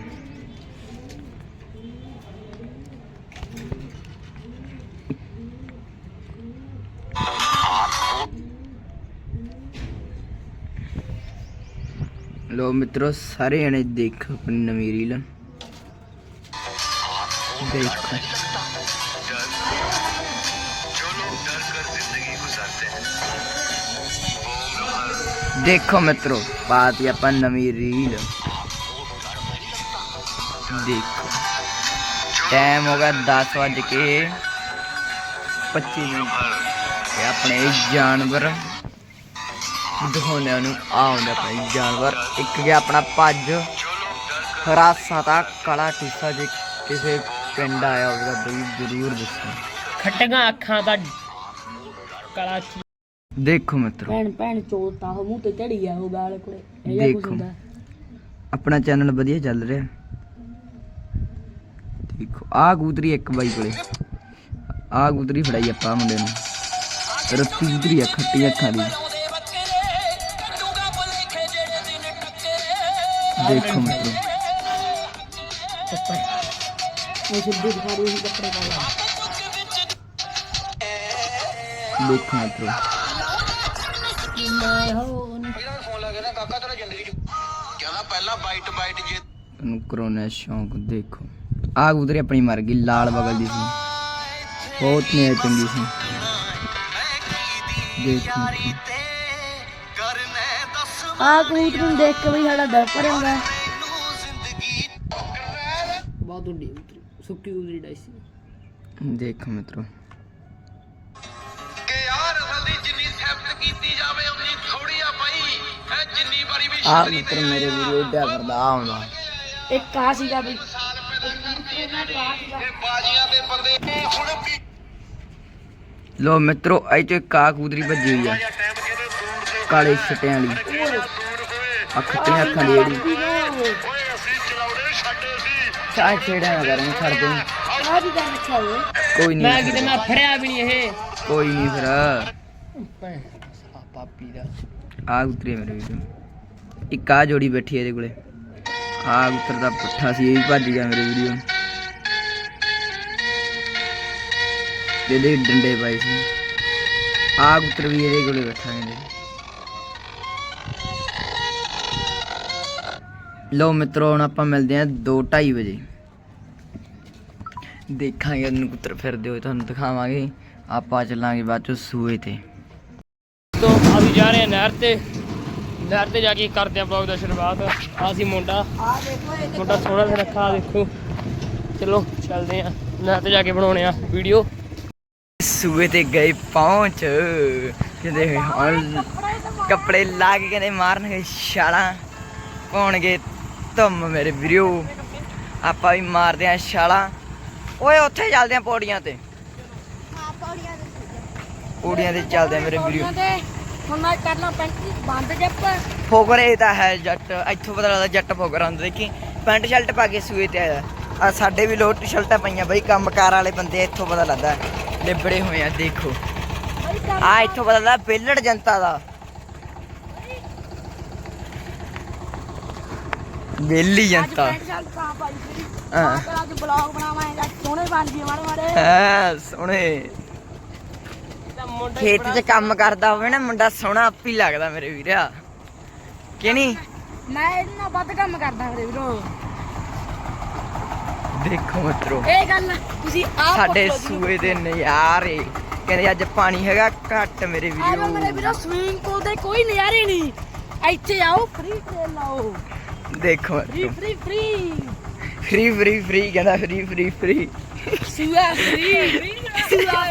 ਲੋ ਮਿੱਤਰੋ ਸਾਰੇ ਜਣੇ ਦੇਖ ਆਪਣੀ ਨਵੀਂ ਰੀਲ। ਦੇਖੋ। ਦੇਖੋ ਮਿੱਤਰੋ, ਬਾਤ ਆਪਾਂ ਨਵੀਂ ਰੀਲ ਦੇਖੋ। ਟਾਈਮ ਹੋ ਗਿਆ 10 ਵਜ ਕੇ 25 ਮਿੰਟ। ਇਹ ਆਪਣੇ ਜਾਨਵਰ ਦਿਖਾਉਂਦੇ ਨੂੰ ਆਉਂਦਾ ਆਪਣੇ ਜਾਨਵਰ। ਇੱਕ ਗਿਆ ਆਪਣਾ ਭੱਜ। ਹਰਾਸਾ ਦਾ ਕਲਾ ਟਿੱਸਾ ਜੇ ਕਿਸੇ ਪਿੰਡ ਆਇਆ ਹੋਵੇਗਾ ਬਈ ਜ਼ਰੂਰ ਦੱਸੋ ਖੱਟੀਆਂ ਅੱਖਾਂ ਦਾ ਕਲਾ ਦੇਖੋ ਮਿੱਤਰੋ। ਭੈਣ ਭੈਣ ਚੋਤਾ ਉਹ ਮੂੰਹ ਤੇ ਚੜੀ ਆ ਉਹ ਗਾਲ ਕੋਲੇ। ਇਹ ਜਿਹਾ ਦੇਖੋ। ਹੁੰਦਾ। ਆਪਣਾ ਚੈਨਲ ਵਧੀਆ ਚੱਲ ਰਿਹਾ। ਦੇਖੋ ਆ ਕਬੂਤਰੀ ਇੱਕ ਬਾਈ ਕੋਲੇ। ਆ ਕਬੂਤਰੀ ਫੜਾਈ ਆਪਾਂ ਮੁੰਡੇ ਨੂੰ। ਰੱਤੀ ਕਬੂਤਰੀ ਆ ਖੱਟੀ ਅੱਖਾਂ ਦੀ। ਦੇਖੋ ਮਿੱਤਰੋ। ਉਹ ਸਿੱਧੀ ਦਿਖਾ ਰਹੀ ਸੀ ਕੱਪੜੇ ਪਾ ਲਾ। ਦੇਖੋ ਮਿੱਤਰੋ। ਮੈਂ ਹੋ ਨੂੰ ਕਰੋਨਾ ਸ਼ੌਂਕ ਦੇਖੋ। ਆ ਕਬੂਤਰੀ ਆਪਣੀ ਮਰ ਗਈ ਲਾਲ ਬਗਲ ਦੀ ਸੀ। ਬਹੁਤ ਨੇ ਚੰਗੀ ਸੀ। ਦੇਖੋ। ਆ ਕਬੂਤਰ ਨੂੰ ਦੇਖ ਕੇ ਵੀ ਸਾਡਾ ਡਰ ਭਰਿਆਗਾ ਬਹੁਤ ਉੱਡੀ ਕਬੂਤਰੀ ਸੁੱਕੀ ਕਬੂਤਰੀ ਡਾਈ ਸੀ। ਦੇਖੋ ਮਿੱਤਰੋ। ਆ ਮਿੱਤਰ ਮੇਰੇ ਵੀਡੀਓ ਇੱਡਾ ਕਰਦਾ ਆ। ਆਉਂਦਾ ਇੱਕ ਆ ਸੀਗਾ ਵੀ। ਇਹ ਬਾਜੀਆਂ ਦੇ ਬੰਦੇ ਹੁਣ ਵੀ ਲੋ ਮਿੱਤਰੋ ਚ ਇੱਕ ਆ ਕਬੂਤਰੀ ਭੱਜੀ ਹੋਈ ਆ। ਤੇ ਕਾਲੇ ਛਟਿਆਂ ਵਾਲੀ। ਆ ਖੱਟੀਆਂ ਅੱਖਾਂ ਦੀ ਜਿਹੜੀ। ਓਏ ਅਸੀਂ ਚਲਾਉਣੇ ਛੱਡੇ ਸੀ ਚਾਹ ਛੇੜਿਆ ਨਾ ਕਰਨ ਛੱਡ ਦੇ। ਆ ਵੀ ਗੱਲ ਅੱਛਾ ਹੋਵੇ। ਕੋਈ ਮੈਂ ਨਹੀਂ ਕਿਤੇ ਮੈਂ ਫੜਿਆ ਵੀ ਨਹੀਂ ਇਹ। ਕੋਈ ਨਹੀਂ ਫਿਰ। ਪਾਪੀ ਦਾ। ਆ ਉਤਰੇ ਮੇਰੇ ਵੀਡੀਓ ਇੱਕ ਆ ਜੋੜੀ ਬੈਠੀ ਇਹਦੇ ਕੋਲੇ। ਆ ਉਤਰ ਦਾ ਪੱਠਾ ਸੀ, ਇਹ ਵੀ ਭੱਜ ਗਿਆ ਮੇਰੇ ਵੀਡੀਓ ਜਿਹਦੇ ਡੰਡੇ ਪਾਏ ਸੀ। ਆ ਉਤਰ ਵੀ ਇਹਦੇ ਕੋਲੇ ਬੈਠਾ ਇਹਦੇ ਲੋ ਮਿੱਤਰੋ, ਹੁਣ ਆਪਾਂ ਮਿਲਦੇ ਆਂ 2:30 ਵਜੇ। ਦੇਖਾਂਗੇ ਇਹਨੂੰ ਕੁੱਤਰ ਫਿਰਦੇ ਹੋਏ, ਤੁਹਾਨੂੰ ਦਿਖਾਵਾਂਗੇ। ਆਪਾਂ ਚੱਲਾਂਗੇ ਬਾਅਦ ਚ ਸੂਏ ਤੇ। ਤੋਂ ਅਸੀਂ ਜਾ ਰਹੇ ਹਾਂ ਨਹਿਰ ਤੇ। ਨਹਿਰ ਤੇ ਜਾ ਕੇ ਕਰਦੇ ਆ ਬਲੌਗ ਦਾ ਸ਼ੁਰੂਆਤ। ਆ ਸੀ ਮੁੰਡਾ। ਆ ਦੇਖੋ ਇਹ ਮੁੰਡਾ ਸੋਹਣਾ ਜਿਹਾ ਰੱਖਾ ਦੇਖੋ। ਚਲੋ ਚੱਲਦੇ ਆ। ਨਹਿਰ ਤੇ ਜਾ ਕੇ ਬਣਾਉਣੇ ਆ ਵੀਡੀਓ ਸੂਏ ਤੇ ਗਏ ਪਹੁੰਚ। ਕਹਿੰਦੇ ਹੁਣ ਕੱਪੜੇ ਲਾ ਕੇ ਕਹਿੰਦੇ ਮਾਰਨਗੇ ਛਾਲਾਂ ਪਾਉਣਗੇ ਧੁੰਮ ਮੇਰੇ ਵੀਰੋ। ਆਪਾਂ ਵੀ ਮਾਰਦੇ ਆ ਛਾਲਾਂ। ਓਏ ਉੱਥੇ ਚੱਲਦੇ ਆ ਪੌੜੀਆਂ ਤੇ। ਪੌੜੀਆਂ ਤੇ ਚੱਲਦੇ ਆ। ਮੇਰੇ ਵੀਰੋ। ਤੇ। ਹੁਣ ਮੈਂ ਕਰਨਾ ਪੈਂਟ ਬੰਦ ਜੱਪ। ਫੋਕਰੇ ਤਾਂ ਹੈ ਜੱਟ ਇੱਥੋਂ ਪਤਾ ਲੱਗਦਾ ਜੱਟ ਫੋਕਰਾ ਹੁੰਦਾ ਦੇਖੀ ਪੈਂਟ ਸ਼ਰਟ ਪਾ ਕੇ ਸੂਏ ਤੇ ਆਇਆ। ਆ ਸਾਡੇ ਵੀ ਲੋਟ ਸ਼ਰਟਾਂ ਪਈਆਂ ਬਈ ਕੰਮਕਾਰ ਵਾਲੇ ਬੰਦੇ ਇੱਥੋਂ ਪਤਾ ਲੱਗਦਾ। ਲਿਬੜੇ ਹੋਏ ਆ ਦੇਖੋ। ਆ ਇੱਥੋਂ ਪਤਾ ਲੱਗਦਾ ਬੇਲੜ ਜਨਤਾ ਦਾ। ਬੇਲੀ ਜਨਤਾ। ਹਾਂ। ਅੱਜ ਬਲੌਗ ਬਣਾਵਾਂਗੇ ਸੋਹਣੇ ਬਣ ਜੀ ਮਾੜੇ ਮਾੜੇ। ਹਾਂ ਸੋਹਣੇ। ਖੇਤ 'ਚ ਕੰਮ ਕਰਦਾ ਹੋਵੇ ਨਾ ਮੁੰਡਾ ਸੋਹਣਾ ਆਪੀ ਲੱਗਦਾ ਮੇਰੇ ਵੀਰਾ। ਕਿ ਨਹੀਂ? ਮੈਂ ਇਹਦੇ ਨਾਲ ਵੱਧ ਕੰਮ ਕਰਦਾ ਮੇਰੇ ਵੀਰੋ। ਦੇਖੋ ਮਿੱਤਰੋ। ਇਹ ਗੱਲ ਤੁਸੀਂ ਆਪ ਸਾਡੇ। ਸੂਏ ਦੇ ਨਜ਼ਾਰੇ। ਕਹਿੰਦੇ ਅੱਜ ਪਾਣੀ ਹੈਗਾ ਘੱਟ ਮੇਰੇ ਆ ਲਓ ਮੇਰੇ ਵੀਰੋ ਵੀਰੋ ਸਵਿਮਿੰਗ ਪੂਲ ਦੇ ਕੋਈ ਨਜ਼ਾਰੇ ਨਹੀਂ। ਇੱਥੇ ਆਓ ਫ੍ਰੀ ਖੇਲ ਲਾਓ। ਦੇਖੋ free free free free free free ਕਹਿੰਦਾ ਫ੍ਰੀ ਫ੍ਰੀ ਫ੍ਰੀ ਸੁਆ ਫ੍ਰੀ ਸੁਆ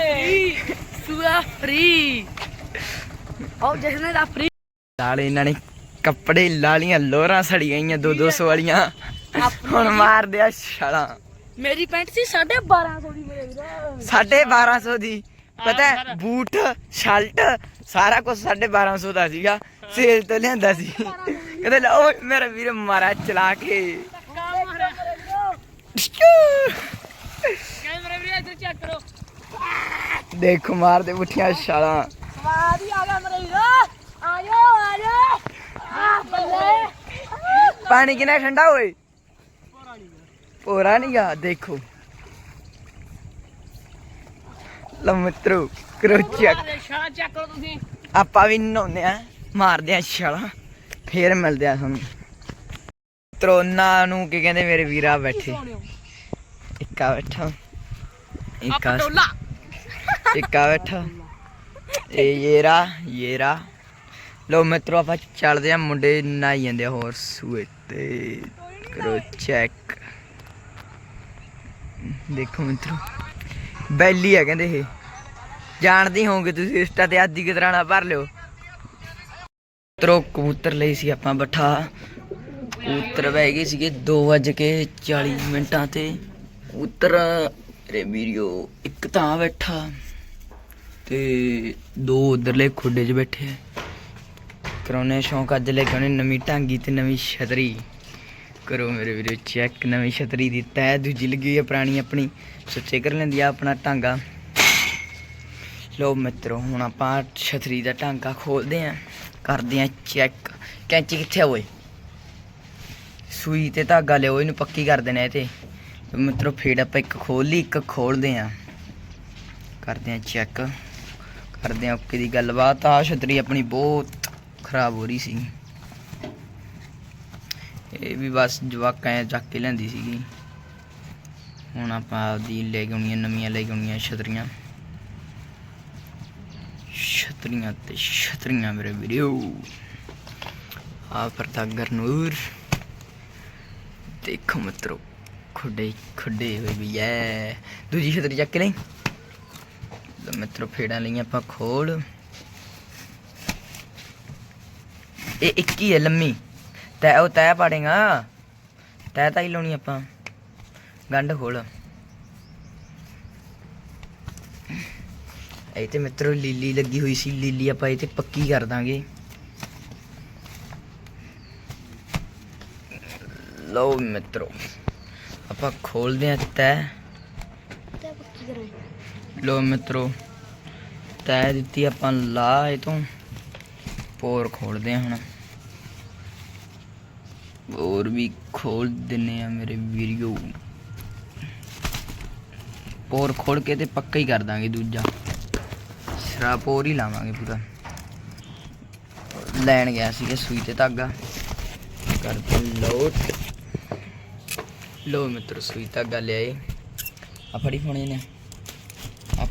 ਫ੍ਰੀ ਉਹ ਜਿਸਨੇ ਦਾ ਫ੍ਰੀ ਨਾਲੇ ਇਹਨਾਂ ਨੇ ਕੱਪੜੇ ਲਾਲੀਆਂ ਲੋਰਾਂ ਸੜੀ ਗਈਆਂ 2-200 ਵਾਲੀਆਂ। ਹੁਣ ਮਾਰਦੇ ਆ ਛਾਲਾਂ। ਮੇਰੀ ਪੈਂਟ ਸੀ 1250 ਦੀ ਮੇਰੇ ਵੀਰੋ। 1250 ਦੀ। ਪਤਾ ਹੈ ਬੂਟ ਸ਼ਰਟ ਸਾਰਾ ਕੁਝ 1250 ਦਾ ਸੀਗਾ। ਸੇਲ ਤੋਂ ਲਿਆਂਦਾ ਸੀ। ਕਹਿੰਦੇ ਲਓ ਮੇਰਾ ਵੀਰ ਮਾਰਾ ਚਲਾ ਕੇ। ਕੈਮਰਾ ਵੀ ਇੱਧਰ ਚੈੱਕ ਕਰੋ। ਦੇਖੋ ਮਾਰਦੇ ਪੁੱਠੀਆਂ ਛਾਲਾਂ। ਸਵਾਦ ਹੀ ਆ ਗਿਆ ਮੇਰੇ ਵੀਰੋ। ਆਜੋ ਆਜੋ। ਆ ਬੱਲੇ। ਪਾਣੀ ਕਿੰਨਾ ਠੰਡਾ ਹੋਏ ਪੋਰਾ ਨਹੀਂ ਗਾ ਦੇਖੋ। ਲਓ ਮਿੱਤਰੋ ਕਰੋ ਚੈੱਕ ਅਰੇ ਸ਼ਾਲਾ ਚੈੱਕ ਕਰੋ ਤੁਸੀਂ। ਆਪਾਂ ਵੀ ਨਹਾਉਂਦੇ ਆ ਮਾਰਦੇ ਆ ਛਾਲਾਂ ਫੇਰ ਮਿਲਦੇ ਆ ਤੁਹਾਨੂੰ। ਤਰੋਨਾ ਨੂੰ ਕੀ ਕਹਿੰਦੇ ਮੇਰੇ ਵੀਰਾ ਬੈਠੇ। ਇੱਕਾ ਬੈਠਾ। ਇੱਕਾ ਇੱਕਾ ਬੈਠਾ। ਇਹ ਯੇਰਾ ਯੇਰਾ। ਲੋ ਮਿੱਤਰੋ, ਆਪਾਂ ਚੱਲਦੇ ਆ ਮੁੰਡੇ ਨਹਾਈ ਜਾਂਦੇ ਹੋਰ ਸੂਏ ਤੇ। ਕਰੋ ਚੈੱਕ ਦੇਖੋ ਮਿੱਤਰੋ, ਬੈਲੀ ਆ ਕਹਿੰਦੇ ਇਹ। ਜਾਣਦੇ ਹੋਵੋਗੇ ਤੁਸੀਂ ਇੰਸਟਾ ਤੇ ਆਦੀ ਕਿ ਨਾ ਭਰ ਲਿਓ। ਮਿੱਤਰੋ, ਕਬੂਤਰ ਲਈ ਸੀ ਆਪਾਂ ਬੱਠਾ। ਕਬੂਤਰ ਬਹਿ ਗਏ ਸੀਗੇ 2:40 ਮਿੰਟਾਂ ਤੇ। ਕਬੂਤਰ ਰੇ ਵੀਡੀਓ ਇੱਕ ਤਾਂ ਬੈਠਾ। ਤੇ ਦੋ ਉਧਰਲੇ ਖੁੱਡੇ 'ਚ ਬੈਠੇ ਆ। ਕਰਾਉਣੇ ਸ਼ੌਂਕ, ਅੱਜ ਲੈ ਕੇ ਆਉਣੇ ਨਵੀਂ ਢਾਂਗੀ ਤੇ ਨਵੀਂ ਛਤਰੀ। ਕਰੋ ਮੇਰੇ ਵੀਰੋ ਚੈੱਕ ਨਵੀਂ ਛਤਰੀ ਦੀ ਤੈ ਦੂਜੀ ਲੱਗੀ ਹੋਈ ਆ ਪੁਰਾਣੀ ਆਪਣੀ। ਸੁੱਚੇ ਕਰ ਲੈਂਦੀ ਆ ਆਪਣਾ ਟਾਂਗਾ ਲੋ ਮਿੱਤਰੋ, ਹੁਣ ਆਪਾਂ ਛਤਰੀ ਦਾ ਟਾਂਗਾ ਖੋਲਦੇ ਆਂ। ਕਰਦੇ ਆਂ ਚੈੱਕ ਕੈਂਚੀ ਕਿੱਥੇ ਹੋਏ ਸੂਈ ਤੇ ਧਾਗਾ ਲਿਓ ਇਹਨੂੰ ਪੱਕੀ ਕਰ ਦੇਣਾ ਇਹ ਤੇ। ਲਓ ਮਿੱਤਰੋ ਫੇੜ ਆਪਾਂ ਇੱਕ ਖੋਲ ਲਈ, ਇੱਕ ਖੋਲਦੇ ਆਂ। ਕਰਦੇ ਆਂ ਚੈੱਕ ਕਰਦੇ ਆਂ ਓਕੇ ਦੀ ਗੱਲਬਾਤ। ਆ ਛਤਰੀ ਆਪਣੀ ਬਹੁਤ ਖਰਾਬ ਹੋ ਰਹੀ ਸੀ। ਇਹ ਵੀ ਬਸ ਜਵਾਕਾਂ ਚੱਕ ਕੇ ਲੈਂਦੀ ਸੀਗੀ। ਹੁਣ ਆਪਾਂ ਆਪਦੀ ਲੈ ਕੇ ਆਉਣੀਆਂ, ਨਵੀਆਂ ਲੈ ਕੇ ਆਉਣੀਆਂ ਛਤਰੀਆਂ। ਛਤਰੀਆਂ ਤੇ ਛਤਰੀਆਂ ਮੇਰੇ ਵੀਡੀਓ ਆ ਪ੍ਰਤਾਗਰ ਨੂਰ ਦੇਖੋ ਮਿੱਤਰੋ, ਖੁੱਡੇ ਖੁੱਡੇ ਹੋਏ ਵੀ ਐ। ਦੂਜੀ ਛਤਰੀ ਚੱਕ ਕੇ ਲਈ। ਲਓ ਮਿੱਤਰੋ ਫੇੜਾਂ ਲਈ ਆਪਾਂ ਖੋਲ। ਇਹ ਇੱਕ ਹੀ ਹੈ ਲੰਮੀ। ਤੈ ਉਹ ਤੈ ਪਾੜੇਗਾ। ਤੈ ਤਾਂ ਹੀ ਲਾਉਣੀ ਆਪਾਂ। ਗੰਢ ਖੋਲ। ਇਹ ਤੇ ਮਿੱਤਰੋ ਲੀਲੀ ਲੱਗੀ ਹੋਈ ਸੀ। ਲੀਲੀ ਆਪਾਂ ਇਹ ਤੇ ਪੱਕੀ ਕਰ ਦਾਂਗੇ। ਲਓ ਮਿੱਤਰੋ, ਆਪਾਂ ਖੋਲਦੇ ਆ ਤੈ। ਲੋ ਮਿੱਤਰੋ ਤੈ ਦਿੱਤੀ ਆਪਾਂ ਲਾ ਇਹ ਤੋਂ ਪੋਰ ਖੋਲਦੇ ਹਾਂ ਹੁਣ। ਹੋਰ ਵੀ ਖੋਲ ਦਿੰਨੇ ਆ ਮੇਰੇ ਵੀਡੀਓ ਪੋਰ ਖੋਲ ਕੇ ਤੇ ਪੱਕਾ ਹੀ ਕਰ ਦਾਂਗੇ ਦੂਜਾ। ਸਿਰਾ ਪੋਰ ਹੀ ਲਾਵਾਂਗੇ ਪੂਰਾ। ਲੈਣ ਗਿਆ ਸੀਗਾ ਸੂਈ ਤੇ ਧਾਗਾ। ਕਰਦੇ ਲੋਟ ਲੋ ਮਿੱਤਰ, ਸੂਈ ਧਾਗਾ ਲਿਆਏ। ਆ ਫੜੀ ਫੋਣੇ ਨੇ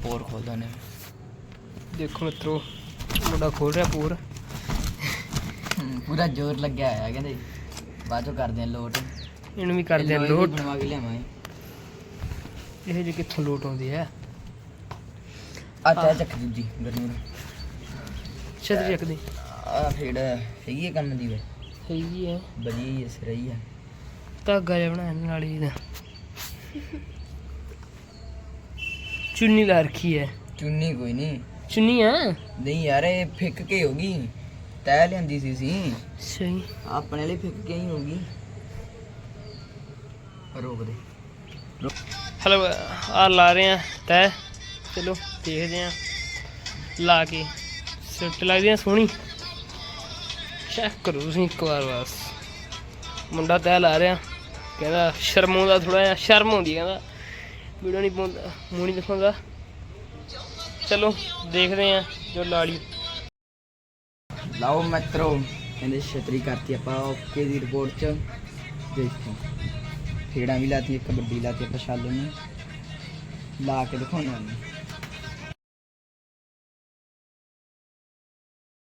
ਪੋਰ ਖੋਲਦਾ ਨੇ। ਦੇਖੋ ਮਿੱਤਰੋ ਮੁੰਡਾ ਖੋਲ ਰਿਹਾ ਪੂਰ। ਪੂਰਾ ਜ਼ੋਰ ਲੱਗਿਆ ਹੋਇਆ ਕਹਿੰਦੇ। ਬਾਅਦ ਚੋਂ ਕਰਦੇ ਆ ਲੋਟ। ਇਹਨੂੰ ਵੀ ਕਰਦੇ ਆ ਦੀ ਲੋਟ। ਬਣਵਾ ਕੇ ਲਿਆਵਾਂਗੇ ਇਹ। ਜੇ ਕਿੱਥੋਂ ਲੋਟ ਆਉਂਦੀ ਹੈ? ਆ ਤੈ ਚੱਕ ਦੂਜੀ ਗਰਨੂਰ ਛਤਰੀ ਚੱਕਦੀ ਆ ਫੇੜ ਹੈਗੀ ਹੈ ਕੰਮ ਦੀ ਵੇ ਹੈਗੀ ਹੈ। ਬਜੀ ਇਸ ਰਹੀ ਹੈ। ਧਾਗਾ ਜਿਹਾ ਬਣਾਇਆ ਨਾਲ ਹੀ ਦਾ। ਚੁੰਨੀ ਲਾ ਰੱਖੀ ਹੈ। ਚੁੰਨੀ ਕੋਈ ਨਹੀਂ। ਚੁੰਨੀ ਆ? ਨਹੀਂ ਯਾਰ ਇਹ ਫਿੱਕ ਕੇ ਹੋਗੀ ਤੈ ਲਿਆਂਦੀ ਸੀ ਸੀ ਸਹੀ ਆਪਣੇ ਲਈ ਫਿੱਕ ਕੇ ਹੀ ਹੋਗੀ ਰੋਕ ਦੇ। ਹਲੋ ਆ ਲਾ ਰਹੇ ਆ ਤੈ ਚਲੋ ਦੇਖਦੇ ਆ ਲਾ ਕੇ। ਸਿਫਟ ਲੱਗਦੀ ਆ ਸੋਹਣੀ। ਚੈੱਕ ਕਰੋ ਤੁਸੀਂ ਇੱਕ ਵਾਰ ਬਸ। ਮੁੰਡਾ ਤੈ ਲਾ ਰਿਹਾ। ਕਹਿੰਦਾ ਸ਼ਰਮਾਉਂਦਾ ਥੋੜਾ ਜਿਹਾ। ਸ਼ਰਮ ਆਉਂਦੀ ਕਹਿੰਦਾ। ਵੀਡੀਓ ਨਹੀਂ ਪਾਉਂਦਾ, ਮੂੰਹ ਨਹੀਂ ਦਿਖਾਉਂਦਾ। ਚਲੋ, ਦੇਖਦੇ ਆ ਜੋ ਲਾੜੀ ਲਾਓ ਮਿੱਤਰੋ ਕਹਿੰਦੇ ਛਤਰੀ ਕਰਤੀ ਆਪਾਂ, ਓਕੇ ਦੀ ਰਿਪੋਰਟ ਚ। ਦੇਖੋ ਫੇੜਾਂ ਵੀ ਲਾਤੀ ਇੱਕ ਵੱਡੀ ਲਾਤੀ ਆਪਾਂ ਛਾਲੇ ਨੂੰ। ਲਾ ਕੇ ਦਿਖਾਉਣਾ